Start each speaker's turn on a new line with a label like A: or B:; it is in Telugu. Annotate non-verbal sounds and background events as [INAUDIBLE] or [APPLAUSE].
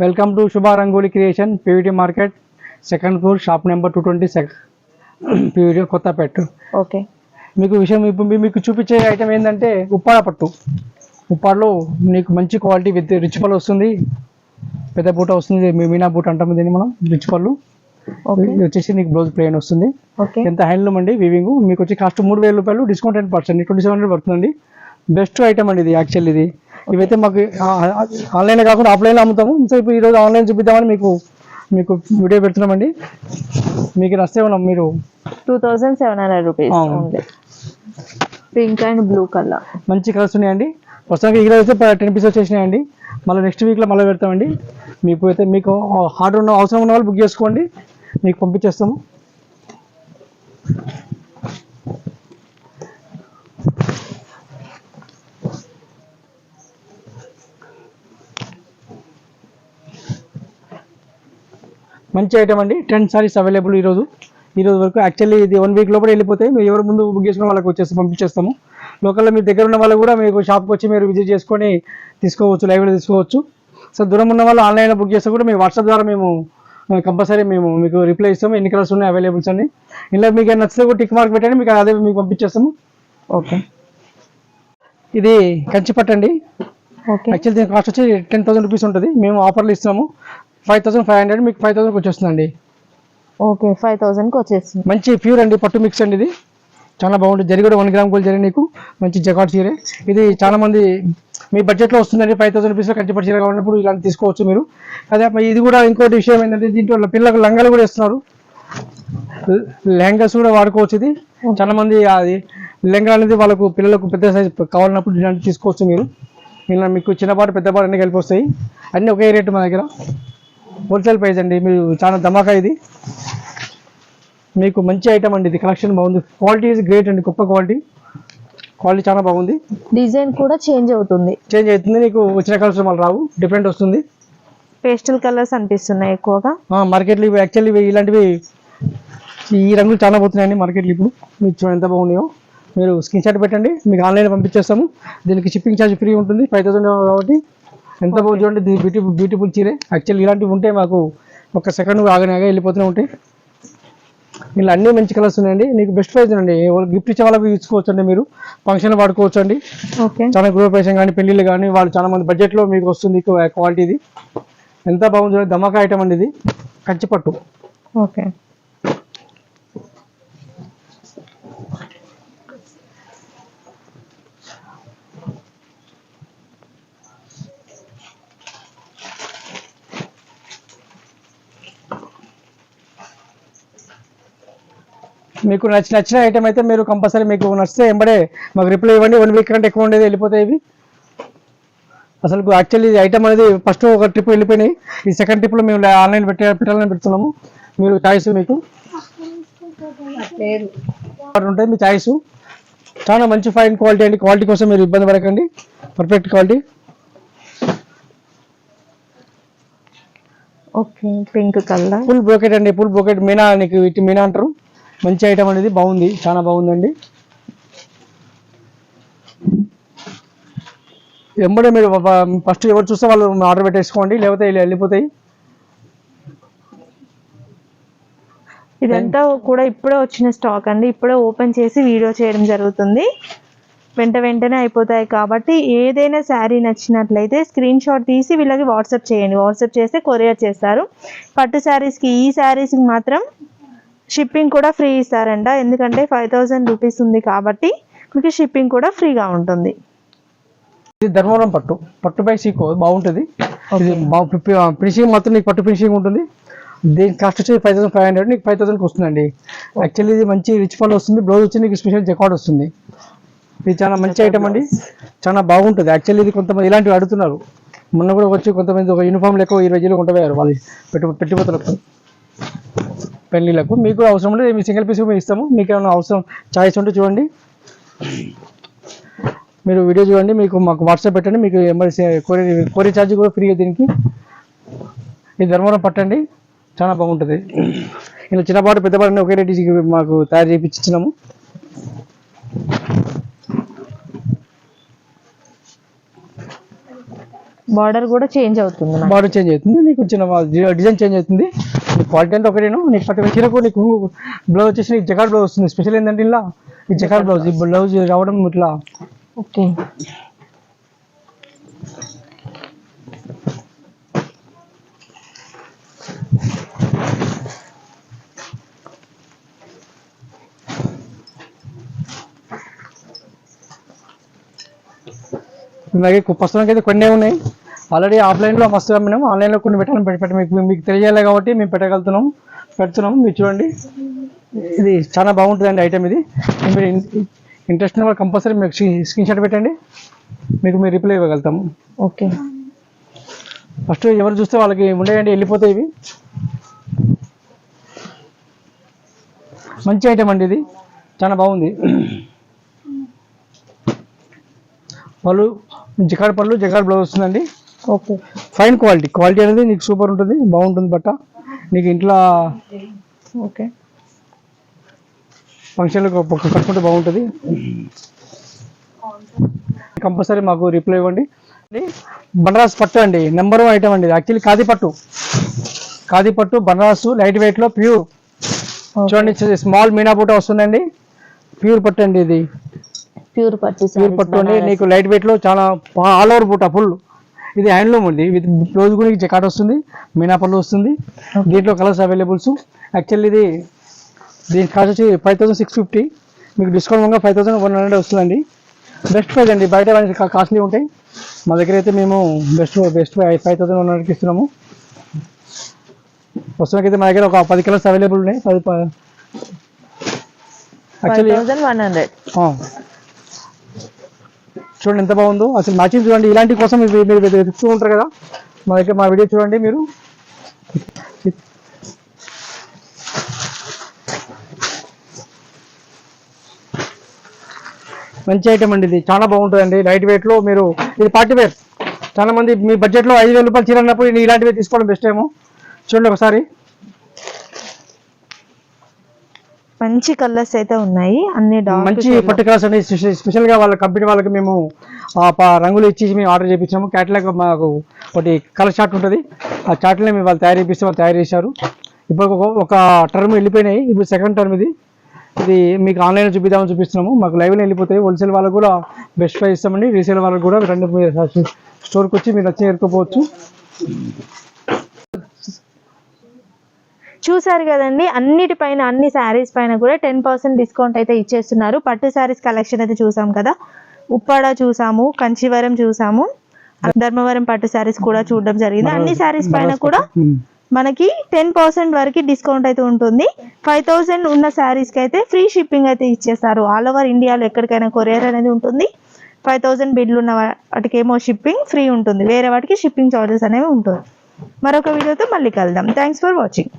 A: Welcome to Shubha Rangoli creation PVT market second floor shop number two twenty six [CLEARS THROAT] PVT Kothapeta.
B: Okay.
A: మీకు విషయం ఇప్పుడు మీకు చూపించే ఐటమ్ ఏంటంటే ఉప్పాడ పట్టు. ఉప్పాడలో నీకు మంచి క్వాలిటీ విత్ రిచ్ పళ్ళు వస్తుంది. పెద్ద బూట వస్తుంది మీ- మీనా బూట అంటాము దీన్ని మనం రిచ్ పళ్ళు.
B: ఓకే.
A: ఇది వచ్చేసి నీకు బ్లౌజ్ ప్లేన్ వస్తుంది.
B: ఓకే.
A: ఎంత హ్యాండ్లూమ్ అండి వివింగ్ మీకు వచ్చి కాస్ట్ మూడు వేల రూపాయలు discount ten percent twenty seven hundred పడుతుందండి. బెస్ట్ ఐటమ్ అండి ఇది యాక్చువల్ ఇది. ఇవైతే మాకు ఆన్లైన్ కాకుండా ఆఫ్లైన్లో అమ్ముతాము. ఇప్పుడు ఈరోజు ఆన్లైన్ చూపిద్దామని మీకు మీకు వీడియో పెడుతున్నామండి. మీకు నస్తే ఉన్నాం మీరు
B: two thousand seven hundred rupees pink and blue colour
A: మంచి కలర్స్ ఉన్నాయండి. ప్రస్తుతానికి ఈరోజు అయితే టెన్ పీస్ వచ్చేసినాయండి. మళ్ళీ నెక్స్ట్ వీక్లో మళ్ళీ పెడతామండి. మీకు అయితే మీకు ఆర్డర్ ఉన్న అవసరం ఉన్న వాళ్ళు బుక్ చేసుకోండి. మీకు పంపించేస్తాము. మంచి ఐటమ్ అండి. టెన్ సారీస్ అవైలబుల్ ఈరోజు. ఈ రోజు వరకు యాక్చువల్లీ ఇది వన్ వీక్ లోపల వెళ్ళిపోతాయి. మీరు ఎవరు ముందు బుక్ చేసుకున్న వాళ్ళకి వచ్చేసి పంపించేస్తాము. లోకల్లో మీ దగ్గర ఉన్న వాళ్ళు కూడా మీకు షాప్కి వచ్చి మీరు విజిట్ చేసుకొని తీసుకోవచ్చు లైవ్లో తీసుకోవచ్చు. సో దూరం ఉన్న వాళ్ళు ఆన్లైన్లో బుక్ చేస్తే కూడా మీ వాట్సాప్ ద్వారా మేము కంపల్సరీ మేము మీకు రిప్లై ఇస్తాము. ఎన్ని కలర్స్ ఉన్నాయి అవైలబుల్స్ అని ఇలా మీకు ఏమైనా నచ్చితే కూడా టిక్ మార్క్ పెట్టండి. మీకు అదే మీకు పంపించేస్తాము.
B: ఓకే
A: ఇది కంచి పట్టండి
B: ఓకే
A: యాక్చువల్లీ దీని కాస్ట్ వచ్చి టెన్ థౌసండ్ రూపీస్ ఉంటుంది. మేము ఆఫర్లు ఇస్తున్నాము ఫైవ్ థౌసండ్ ఫైవ్ హండ్రెడ్ మీకు ఫైవ్ థౌసండ్కి వచ్చేస్తుందండి.
B: ఓకే ఫైవ్ థౌజండ్కి వచ్చేస్తుంది
A: మంచి ప్యూర్ అండి పట్టు మిక్స్ అండి ఇది. చాలా బాగుంటుంది. జరి కూడా వన్ గ్రామ్ గోల్డ్ జరి నీకు. మంచి జకాట్ చీరే. ఇది చాలా మంది మీ బడ్జెట్లో వస్తుందండి ఫైవ్ థౌసండ్ రూపీస్లో కంచి పట్టు చీర కావాలన్నప్పుడు ఇలాంటి తీసుకోవచ్చు మీరు. అదే ఇది కూడా ఇంకోటి విషయం ఏంటంటే దీంట్లో పిల్లలకు లంగాలు కూడా ఇస్తున్నారు లెహంగాస్ కూడా వాడుకోవచ్చు ఇది. చాలా మంది అది లెహంగా అనేది వాళ్ళకు పిల్లలకు పెద్ద సైజ్ కావాలన్నప్పుడు ఇలాంటి తీసుకోవచ్చు మీరు. ఇలా మీకు చిన్నపాటు పెద్దపాటు అన్ని కలిపి వస్తాయి. అన్నీ ఒకే రేటు మా దగ్గర. హోల్సేల్ ప్రైస్ అండి. మీరు చాలా ధమాకా ఇది. మీకు మంచి ఐటమ్ అండి ఇది. కలెక్షన్ బాగుంది. క్వాలిటీ ఇస్ గ్రేట్ అండి. గొప్ప క్వాలిటీ క్వాలిటీ చాలా బాగుంది.
B: డిజైన్ కూడా చేంజ్ అవుతుంది.
A: చేంజ్ అవుతుంది. నీకు వచ్చిన కలర్స్ మళ్ళీ రావు. డిఫరెంట్ వస్తుంది.
B: పేస్టల్ కలర్స్ అనిపిస్తున్నాయి ఎక్కువగా.
A: మార్కెట్లో ఇవి యాక్చువల్లీ ఇలాంటివి ఈ రంగులు చాలా పోతున్నాయండి మార్కెట్లో ఇప్పుడు. మీకు చూడండి ఎంత బాగున్నాయో. మీరు స్క్రీన్ షాట్ పెట్టండి. మీకు ఆన్లైన్ పంపించేస్తాము. దీనికి షిప్పింగ్ ఛార్జ్ ఫ్రీ ఉంటుంది. ఫైవ్ థౌసండ్ కాబట్టి. ఎంత బాగుంది చూడండి దీని బ్యూటిఫుల్ బ్యూటిఫుల్ చీరే. యాక్చువల్లీ ఇలాంటివి ఉంటే మాకు ఒక సెకండ్ ఆగనే ఆగా వెళ్ళిపోతూనే ఉంటాయి. ఇలా అన్ని మంచి కలర్స్ ఉన్నాయండి. నీకు బెస్ట్ ప్రైస్ అండి. గిఫ్ట్ ఇచ్చే వాళ్ళకి తీసుకోవచ్చు అండి మీరు. ఫంక్షన్ వాడుకోవచ్చు అండి
B: ఓకే
A: చాలా గృహప్రవేశం కానీ పెళ్ళిళ్ళు కానీ వాళ్ళు చాలా మంది బడ్జెట్లో మీకు వస్తుంది క్వాలిటీ ఇది ఎంత బాగుంది చూడండి. ధమాకా ఐటమ్ అండి ఇది. కంచిపట్టు
B: ఓకే
A: మీకు నచ్చిన నచ్చిన ఐటమ్ అయితే మీరు కంపల్సరీ మీకు నచ్చితే ఎంబడే మాకు రిప్లై ఇవ్వండి. వన్ వీక్ కంటే ఎక్కువ ఉండేది వెళ్ళిపోతాయి ఇవి. అసలు యాక్చువల్లీ ఈ ఐటమ్ అనేది ఫస్ట్ ఒక ట్రిప్ వెళ్ళిపోయినాయి. ఈ సెకండ్ ట్రిప్లో మేము ఆన్లైన్ పెట్టే పెట్టాలని పెడుతున్నాము. మీరు చాయిస్ మీకు. ఉంటుంది మీ చాయిస్ చాలా మంచి ఫైన్ క్వాలిటీ అండి. క్వాలిటీ కోసం మీరు ఇబ్బంది పడకండి. Perfect quality
B: okay pink colour.
A: Full brocade అండి. ఫుల్ బ్రోకెట్ మీనా నీకు వీటి మీనా అంటారు. మంచి ఐటమ్ అనేది బాగుంది చాలా బాగుందండి. ఎంబడే మీరు ఫస్ట్ ఎవరు చూస్తే వాళ్ళు ఆర్డర్ పెట్టేసుకోండి లేకపోతే వెళ్ళిపోతాయి.
B: ఇదంతా కూడా ఇప్పుడే వచ్చిన స్టాక్ అండి. ఇప్పుడే ఓపెన్ చేసి వీడియో చేయడం జరుగుతుంది. వెంట వెంటనే అయిపోతాయి కాబట్టి ఏదైనా శారీ నచ్చినట్లయితే స్క్రీన్ షాట్ తీసి వీళ్ళకి వాట్సాప్ చేయండి. వాట్సాప్ చేస్తే కొరియర్ చేస్తారు. పట్టు శారీస్కి ఈ శారీస్కి మాత్రం షిప్పింగ్ కూడా ఫ్రీ ఇస్తారంట. ఎందుకంటే ఫైవ్ థౌజండ్ రూపీస్ ఉంది కాబట్టి మీకు షిప్పింగ్ కూడా ఫ్రీగా ఉంటుంది.
A: ఇది ధర్మవరం పట్టు. పట్టు పై సీకో. బాగుంటుంది. ఇది ఫినిషింగ్ మాత్రం నీకు పట్టు ఫినిషింగ్ ఉంటుంది. దీని కాస్ట్ వచ్చి ఫైవ్ థౌసండ్ ఫైవ్ హండ్రెడ్ నీకు ఫైవ్ థౌసండ్కి వస్తుందండి. యాక్చువల్లీ ఇది మంచి రిచ్ పళ్ళు వస్తుంది. బ్లౌజ్ వచ్చి నీకు స్పెషల్ జకాడ్ వస్తుంది. ఇది చాలా మంచి ఐటమ్ అండి. చాలా బాగుంటుంది. యాక్చువల్లీ ఇది కొంతమంది ఇలాంటివి అడుగుతున్నారు. మొన్న కూడా వచ్చి కొంతమంది ఒక యూనిఫామ్ లెక్క ఇరవై జీలో కొంటపోయారు వాళ్ళు పెట్టు పెట్టిపోతులకు పెళ్ళిళ్ళకు. మీకు అవసరం ఉంటే మీ సింగిల్ పీస్ మేము ఇస్తాము. మీకు ఏమైనా అవసరం చాయిస్ ఉంటే చూడండి. మీరు వీడియో చూడండి మీకు మాకు వాట్సాప్ పెట్టండి మీకు ఎంబడి కొరియర్ కొరియర్ ఛార్జ్ కూడా ఫ్రీ దీనికి. ఇది ధర్మవరం పట్టండి చాలా బాగుంటుంది. ఇలా చిన్నపాటు పెద్దపాటు ఒకే రేటు మాకు తయారు చేయించి ఇచ్చినాము
B: బార్డర్ కూడా చేంజ్ అవుతుంది.
A: బాడీ చేంజ్ అవుతుంది నీకు చిన్న డిజైన్ చేంజ్ అవుతుంది. నీ క్వాలిటీ అంటే ఒకటేను నీకు పట్టు చీరకు నీకు బ్లౌజ్ వచ్చేసి నీకు జకాడ్ బ్లౌజ్ వస్తుంది. స్పెషల్ ఏంటంటే ఇలా? ఈ జకాడ్ బ్లౌజ్ ఈ బ్లౌజ్ రావడం ఇట్లా.
B: ఓకే.
A: ఇలాగే కు- ప్రస్తుతానికి అయితే కొన్ని ఉన్నాయి. ఆల్రెడీ ఆఫ్లైన్లో మస్తు అమ్మినాం ఆన్లైన్లో కొన్ని పెట్టాను పెట్టి మీకు మీకు తెలియాలి కాబట్టి మేము పెట్టగలుగుతున్నాం. పెడుతున్నాం. మీరు చూడండి. ఇది చాలా బాగుంటుందండి ఐటమ్ ఇది. మీరు ఇంట్రెస్ట్ ఉన్న వాళ్ళు కంపల్సరీ మీకు స్క్రీన్ షాట్ పెట్టండి. మీకు మీరు రిప్లై ఇవ్వగలుగుతాము.
B: ఓకే.
A: ఫస్ట్ ఎవరు చూస్తే వాళ్ళకి ఉండేయండి వెళ్ళిపోతాయి ఇవి. మంచి ఐటమ్ అండి ఇది. చాలా బాగుంది. పళ్ళు జికాడ్ పళ్ళు జికాడ్ బ్లౌజ్ వస్తుందండి.
B: ఓకే.
A: ఫైన్ క్వాలిటీ క్వాలిటీ అనేది నీకు సూపర్ ఉంటుంది బాగుంటుంది బట్ట. నీకు ఇంట్లో
B: ఓకే.
A: ఫంక్షన్లకు కట్టుకుంటే బాగుంటుంది. కంపల్సరీ మాకు రిప్లై ఇవ్వండి. బనారస్ పట్టు అండి నెంబర్ వన్ ఐటమ్ అండి. యాక్చువల్లీ ఖాదీ పట్టు. ఖాదీ పట్టు బనారస్ లైట్ వెయిట్లో ప్యూర్ చూడండి స్మాల్ మీనా బూట వస్తుందండి. ప్యూర్ పట్టు అండి ఇది.
B: ప్యూర్ పట్టు
A: ప్యూర్ పట్టు అండి. నీకు లైట్ వెయిట్లో చాలా ఆల్ ఓవర్ బూట ఫుల్ ఇది హ్యాండ్లూమ్ ఉంది విత్ బ్లౌజ్ కూడా జకాట్ వస్తుంది మీనా పళ్ళు వస్తుంది దీంట్లో కలర్స్ అవైలబుల్స్. యాక్చువల్లీ ఇది దీని కాస్ట్ వచ్చి ఫైవ్ థౌసండ్ సిక్స్ ఫిఫ్టీ. మీకు డిస్కౌంట్ వల్ల ఫైవ్ థౌసండ్ వన్ హండ్రెడ్ వస్తుందండి. బెస్ట్ ప్రైస్ అండి. బయట కాస్ట్లీ ఉంటాయి. మా దగ్గర అయితే మేము best best five thousand one హండ్రెడ్కి ఇస్తున్నాము. ప్రస్తుతానికి అయితే మా దగ్గర ఒక పది కలర్స్ అవైలబుల్ ఉన్నాయి. పది యాక్చువల్లీ
B: 5100
A: చూడండి ఎంత బాగుందో. అసలు మ్యాచింగ్ చూడండి ఇలాంటి కోసం మీరు వెతుకుతూ ఉంటారు కదా. మా దగ్గర మా వీడియో చూడండి మీరు. మంచి ఐటమ్ అండి ఇది. చాలా బాగుంటుందండి. లైట్ వెయిట్లో మీరు ఇది పార్టీ వేర్ చాలా మంది మీ బడ్జెట్లో ఐదు వేల రూపాయలు చీర అన్నప్పుడు ఇలాంటివి తీసుకోవడం బెస్ట్ ఏమో. చూడండి ఒకసారి.
B: మంచి కలర్స్ అయితే ఉన్నాయి. అన్ని
A: మంచి పట్టు కలర్స్ అండి? స్పెషల్గా వాళ్ళ కంపెనీ వాళ్ళకి మేము రంగులు ఇచ్చి మేము ఆర్డర్ చేయించాము క్యాటలాగ్ మాకు ఒకటి కలర్ చార్ట్ ఉంటుంది. ఆ చార్ట్ని మేము వాళ్ళు తయారు చేపిస్తే వాళ్ళు తయారు చేశారు. ఇప్పుడు ఒక- టర్మ్ వెళ్ళిపోయినాయి. ఇప్పుడు సెకండ్ టర్మ్ ఇది. ఇది మీకు ఆన్లైన్ చూపిద్దామని చూపిస్తున్నాము. మాకు లైవ్లో వెళ్ళిపోతాయి. హోల్సేల్ వాళ్ళకు కూడా బెస్ట్ ప్రైస్ ఇస్తామండి. రీసేల్ వాళ్ళకు కూడా రెండు స్టోర్కి వచ్చి మీరు వచ్చి ఎరుకోపోవచ్చు
B: చూసారు కదండి అన్నిటిపైన అన్ని శారీస్ పైన కూడా టెన్ పర్సెంట్ డిస్కౌంట్ అయితే ఇచ్చేస్తున్నారు. పట్టు శారీస్ కలెక్షన్ అయితే చూసాం కదా. ఉప్పాడ చూసాము కంచివరం చూసాము ధర్మవరం పట్టు శారీస్ కూడా చూడడం జరిగింది. అన్ని శారీస్ పైన కూడా మనకి టెన్ పర్సెంట్ వరకు డిస్కౌంట్ అయితే ఉంటుంది. ఫైవ్ థౌసండ్ ఉన్న శారీస్కి అయితే ఫ్రీ షిప్పింగ్ అయితే ఇచ్చేస్తారు. ఆల్ ఓవర్ ఇండియాలో ఎక్కడికైనా కొరియర్ అనేది ఉంటుంది. ఫైవ్ థౌసండ్ బిడ్లు ఉన్న వాటికేమో షిప్పింగ్ ఫ్రీ ఉంటుంది. వేరే వాటికి షిప్పింగ్ చార్జెస్ అనేవి ఉంటుంది మరొక వీడియోతో మళ్ళీ కలుద్దాం. Thanks for watching.